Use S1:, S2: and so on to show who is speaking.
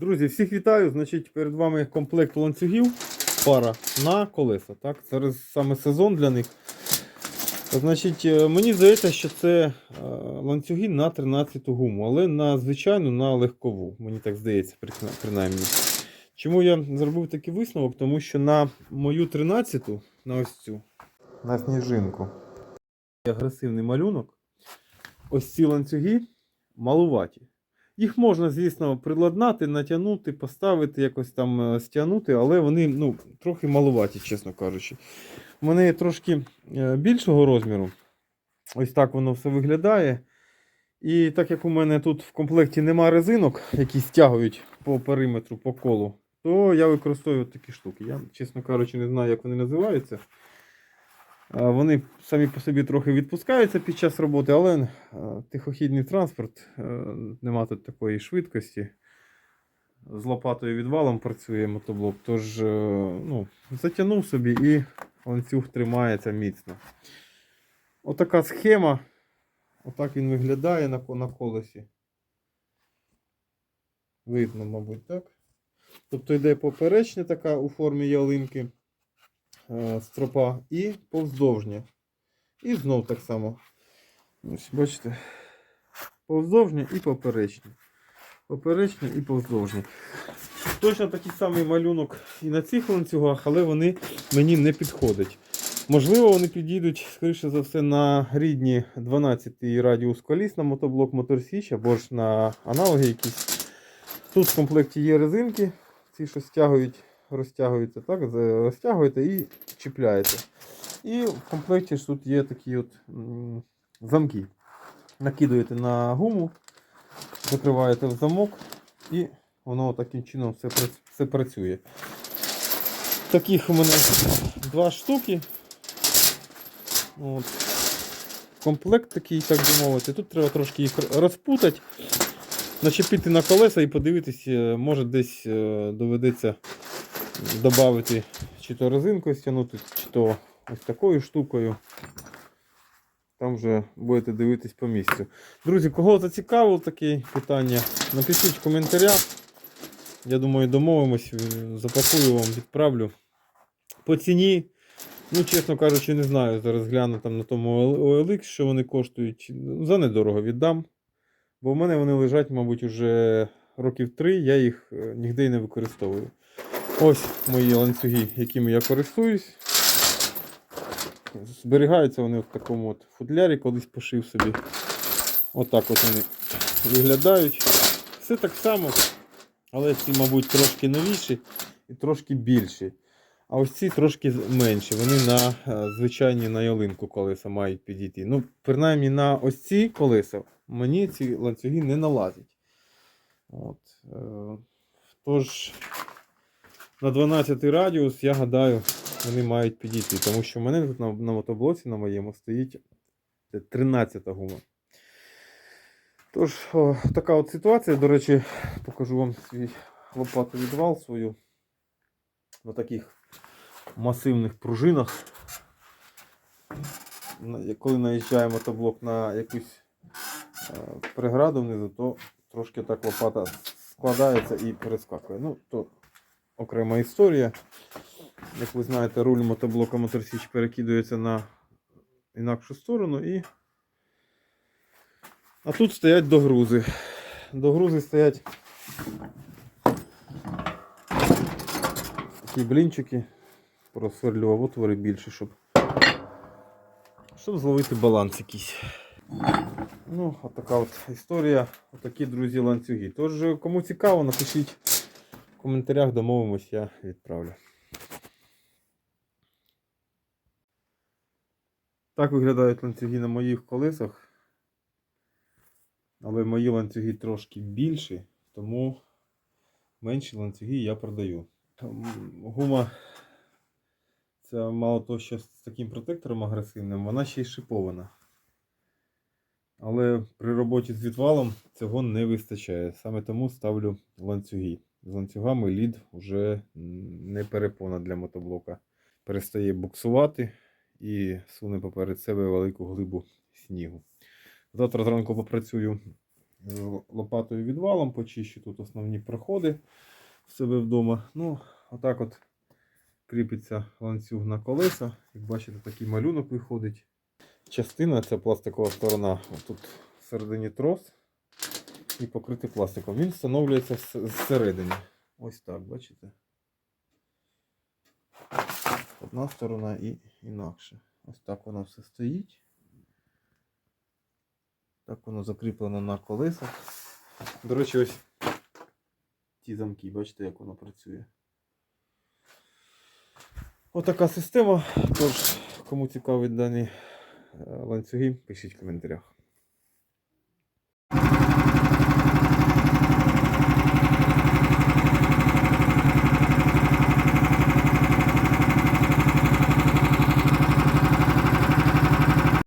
S1: Друзі, всіх вітаю. Значить, перед вами комплект ланцюгів, пара на колеса. Так? Зараз саме сезон для них. Значить, е, мені здається, що це е, ланцюги на 13 гуму, але на звичайну на легкову. Мені так здається, принаймні. Чому я зробив такий висновок? Тому що на мою 13-ту, на ось цю, на сніжинку, агресивний малюнок. Ось ці ланцюги малуваті. Їх можна, звісно, приладнати, натягнути, поставити, якось там е, стягнути, але вони ну, трохи малуваті, чесно кажучи. Вони трошки е, більшого розміру. Ось так воно все виглядає. І так як у мене тут в комплекті нема резинок, які стягують по периметру, по колу, то я використовую такі штуки. Я, чесно кажучи, не знаю, як вони називаються. Вони самі по собі трохи відпускаються під час роботи, але е, тихохідний транспорт, е, нема тут такої швидкості. З лопатою відвалом працює мотоблок, тож е, ну, затягнув собі і ланцюг тримається міцно. Отака схема. Отак він виглядає на, колесі. Видно, мабуть, так? Тобто йде поперечня така у формі ялинки стропа і повздовжня. І знов так само. Ось, бачите, повздовжня і поперечня. Поперечня і повздовжня. Точно такий самий малюнок і на цих ланцюгах, але вони мені не підходять. Можливо, вони підійдуть, скоріше за все, на рідні 12 радіус коліс на мотоблок Моторсіч або ж на аналоги якісь. Тут в комплекті є резинки, ці, що стягують, розтягуються, так, розтягуєте і чіпляєте. І в комплекті ж тут є такі от замки. Накидуєте на гуму, закриваєте в замок і воно таким чином все, все працює. Таких у мене два штуки. От. Комплект такий, так би мовити. Тут треба трошки їх розпутати, начепити на колеса і подивитись, е, може десь е, доведеться додати чи то резинку стягнути, чи то ось такою штукою. Там вже будете дивитись по місцю. Друзі, кого зацікавило таке питання, напишіть в коментарях. Я думаю, домовимось, е, запакую вам, відправлю. По ціні, ну, чесно кажучи, не знаю. Зараз гляну там на тому OLX, що вони коштують. За недорого віддам. Бо в мене вони лежать, мабуть, уже років три, я їх е, ніде й не використовую. Ось мої ланцюги, якими я користуюсь. Зберігаються вони в такому от футлярі, колись пошив собі. Отак от вони виглядають. Все так само, але ці, мабуть, трошки новіші і трошки більші. А ось ці трошки менші. Вони на е, звичайні на ялинку колеса мають підійти. Ну, принаймні на ось ці колеса мені ці ланцюги не налазять. От. Е, тож, на 12 радіус, я гадаю, вони мають підійти. Тому що в мене тут на, на мотоблоці на моєму стоїть 13 гума. Тож, о, така от ситуація. До речі, покажу вам свій лопату відвал свою на таких масивних пружинах. Коли наїжджає мотоблок на якусь е, преграду внизу, то трошки так лопата складається і перескакує. Ну, то окрема історія. Як ви знаєте, руль мотоблока Моторсіч перекидується на інакшу сторону і. А тут стоять догрузи. Догрузи стоять такі блінчики. Просверлював отвори більше, щоб, щоб зловити баланс якийсь. Ну, от така от історія. Отакі, друзі, ланцюги. Тож, кому цікаво, напишіть в коментарях, домовимось, я відправлю. Так виглядають ланцюги на моїх колесах. Але мої ланцюги трошки більші, тому менші ланцюги я продаю. Гума це мало того, що з таким протектором агресивним, вона ще й шипована. Але при роботі з відвалом цього не вистачає. Саме тому ставлю ланцюги. З ланцюгами лід вже не перепона для мотоблока. Перестає буксувати і суне поперед себе велику глибу снігу. Завтра зранку попрацюю З лопатою відвалом почищу тут основні проходи в себе вдома. Ну, отак от кріпиться ланцюг на колеса. Як бачите, такий малюнок виходить. Частина це пластикова сторона. Тут всередині трос і покритий пластиком. Він встановлюється зсередини. Ось так, бачите? Одна сторона і інакше. Ось так воно все стоїть. Так воно закріплено на колесах. До речі, ось ті замки, бачите, як воно працює. Отака система. Тож, кому цікаві дані е, ланцюги, пишіть в коментарях.